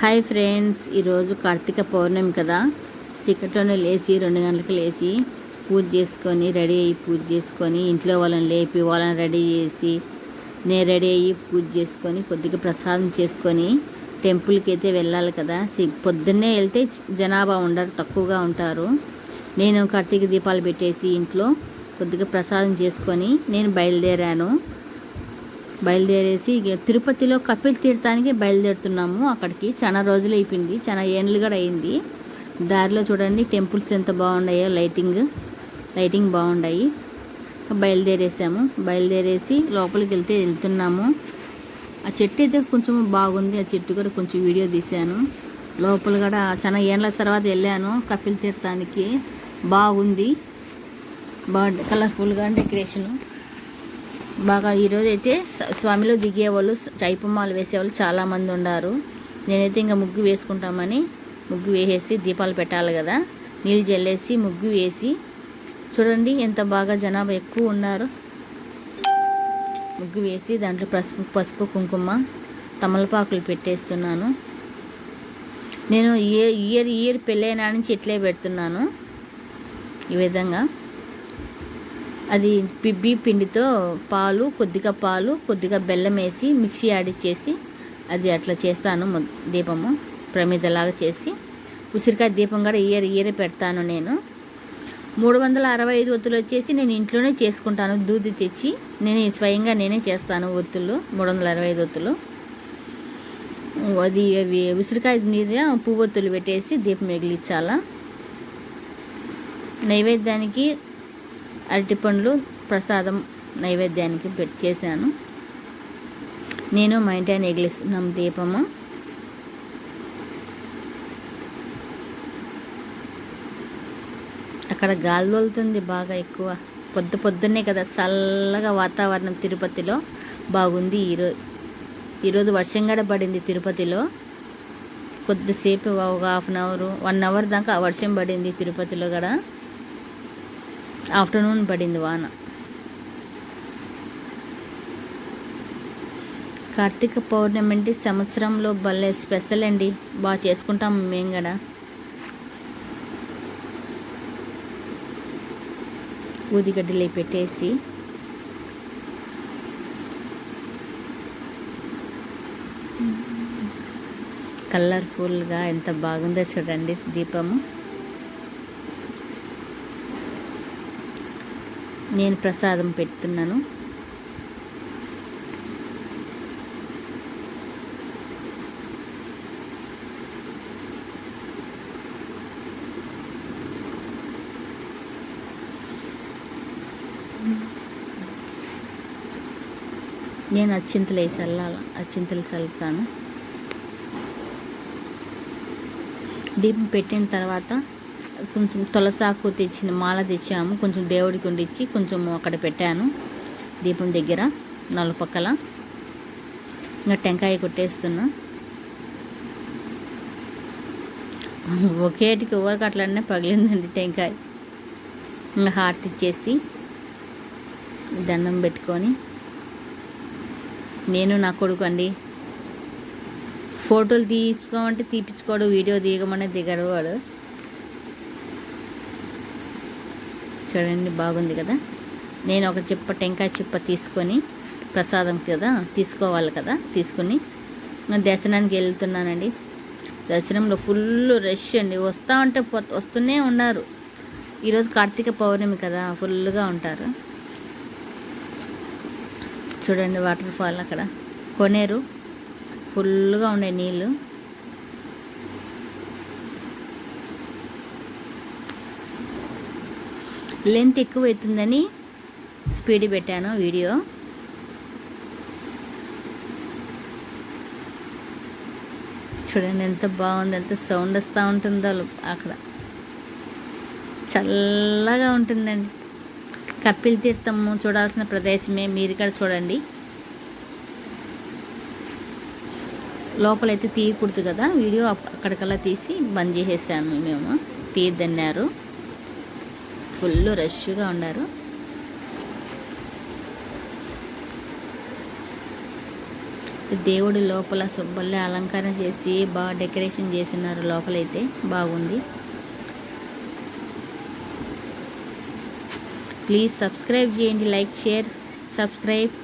Hi friends ఈరోజు కార్తీక పౌర్ణమి కదా. చీకట్లోనే లేచి రెండు గంటలకు లేచి పూజ చేసుకొని రెడీ అయ్యి పూజ చేసుకొని ఇంట్లో వాళ్ళని లేపి వాళ్ళని రెడీ చేసి నేను రెడీ అయ్యి పూజ చేసుకొని కొద్దిగా ప్రసాదం చేసుకొని టెంపుల్కి అయితే వెళ్ళాలి కదా. సి- పొద్దున్నే వెళ్తే జనాభా ఉండరు తక్కువగా ఉంటారు. నేను కార్తీక దీపాలు పెట్టేసి ఇంట్లో కొద్దిగా ప్రసాదం చేసుకొని నేను బయలుదేరాను. బయలుదేరేసి ఇక తిరుపతిలో కపిల్ తీర్థానికి బయలుదేరుతున్నాము. అక్కడికి చాలా రోజులు అయిపోయింది. చాలా ఏళ్ళు కూడా అయింది. దారిలో చూడండి టెంపుల్స్ ఎంత బాగున్నాయో లైటింగ్ లైటింగ్ బాగున్నాయి బయలుదేరేసాము. బయలుదేరేసి లోపలికి వెళ్తే వెళ్తున్నాము. ఆ చెట్టు అయితే కొంచెం బాగుంది. ఆ చెట్టు కూడా కొంచెం వీడియో తీశాను. లోపల కూడా చాలా ఏళ్ళ తర్వాత వెళ్ళాను కపిల్ తీర్థానికి. బాగుంది. బాగుంది. కలర్ఫుల్గా డెకరేషను. బాగా ఈరోజు అయితే స్వామిలో దిగేవాళ్ళు స- చైపమ్మాలు వేసేవాళ్ళు చాలామంది ఉన్నారు నేనైతే ఇంకా ముగ్గు వేసుకుంటామని ముగ్గు వేసేసి దీపాలు పెట్టాలి కదా. నీళ్ళు జల్లేసి ముగ్గు వేసి. చూడండి ఎంత బాగా జనాభా ఎక్కువ ఉన్నారు. ముగ్గు వేసి దాంట్లో పసుపు పసుపు కుంకుమ తమలపాకులు పెట్టేస్తున్నాను. నేను ఇయర్ ఇయర్ ఇయర్ పెళ్ళైన నుంచి ఇట్లే పెడుతున్నాను. ఈ విధంగా. అది పిబ్బి పిండితో పాలు కొద్దిగా పాలు కొద్దిగా బెల్లం వేసి మిక్సీ ఆడిచ్చేసి అది అట్లా చేస్తాను దీపము ప్రమిదలాగా చేసి. ఉసిరికాయ దీపం కూడా ఇయర్ ఇయర్ పెడతాను నేను. మూడు వందల అరవై ఐదు ఒత్తులు వచ్చేసి నేను ఇంట్లోనే చేసుకుంటాను దూది తెచ్చి. నేను స్వయంగా నేనే చేస్తాను ఒత్తులు మూడు వందల అరవై ఐదు ఒత్తులు. అది అవి ఉసిరికాయ మీద పువ్వొత్తులు పెట్టేసి దీపం మిగిలించాలా నైవేద్యానికి అరటిపండ్లు ప్రసాదం నైవేద్యానికి పెట్టేశాను నేను మా ఇంటి ఆయన ఎగిలిస్తున్నాం దీపము. అక్కడ గాలి తోలుతుంది బాగా ఎక్కువ. పొద్దు పొద్దున్నే కదా చల్లగా వాతావరణం తిరుపతిలో. బాగుంది ఈరోజు ఈరోజు వర్షం కూడా పడింది తిరుపతిలో. కొద్దిసేపు ఒక half an hour one hour దాకా వర్షం పడింది తిరుపతిలో కూడా ఆఫ్టర్నూన్ పడింది వాన. కార్తీక పౌర్ణమి అంటే సంవత్సరంలో భలే స్పెషల్ అండి. బాగా చేసుకుంటాం మేము కూడా ఊదిగడ్డలు పెట్టేసి కలర్ఫుల్గా ఎంత బాగుందో చూడండి దీపము. నేను ప్రసాదం పెడుతున్నాను. నేను అచ్చింతలు వేసి చల్లాల అచ్చింతలు చల్లుతాను. దీపం పెట్టిన తర్వాత కొంచెం తులసాకు తెచ్చిన మాల తెచ్చాము. కొంచెం దేవుడికి ఉండిచ్చి కొంచెం అక్కడ పెట్టాను. దీపం దగ్గర నలుపక్కల ఇంకా టెంకాయ కొట్టేస్తున్నా. ఒకేటికి ఎవరికి అట్లనే పగిలిందండి టెంకాయ. ఇంకా హారతి ఇచ్చేసి దండం పెట్టుకొని. నేను నా కొడుకు అండి. ఫోటోలు తీసుకోమంటే తీపించుకోడు వీడియో దిగమనే దిగడు వాడు. చూడండి బాగుంది కదా? నేను ఒక చిప్ప టెంకాయ చిప్ప తీసుకొని ప్రసాదం కదా తీసుకోవాలి కదా తీసుకుని. నేను దర్శనానికి వెళ్తున్నానండి. దర్శనంలో ఫుల్ రష్ అండి. వస్తూ ఉంటే పో- వస్తూనే ఉన్నారు. ఈరోజు కార్తీక పౌర్ణమి కదా ఫుల్గా ఉంటారు. చూడండి వాటర్ ఫాల్ అక్కడ. కొనేరు. ఫుల్గా ఉండే నీళ్ళు. లెంత్ ఎక్కువ అవుతుందని స్పీడ్ పెట్టాను వీడియో. చూడండి ఎంత బాగుంది ఎంత సౌండ్ వస్తూ ఉంటుందో అక్కడ. చల్లగా ఉంటుందండి. కపిల్ తీర్థము చూడాల్సిన ప్రదేశమే మీరు ఇక్కడ చూడండి. లోపలైతే తీయకూడదు కదా వీడియో అప్- అక్కడికల్లా తీసి బంద్ చేసేసాము మేము. తీయద్దన్నారు. ఫుల్ రష్గా ఉన్నారు. దేవుడి లోపల సుబ్బల్లే అలంకరణ చేసి బాగా డెకరేషన్ చేసినారు లోపలైతే. బాగుంది. ప్లీజ్ సబ్స్క్రైబ్ చేయండి లైక్ షేర్ సబ్స్క్రైబ్.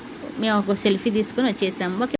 మేము ఒక సెల్ఫీ తీసుకొని వచ్చేసాము ఓకే.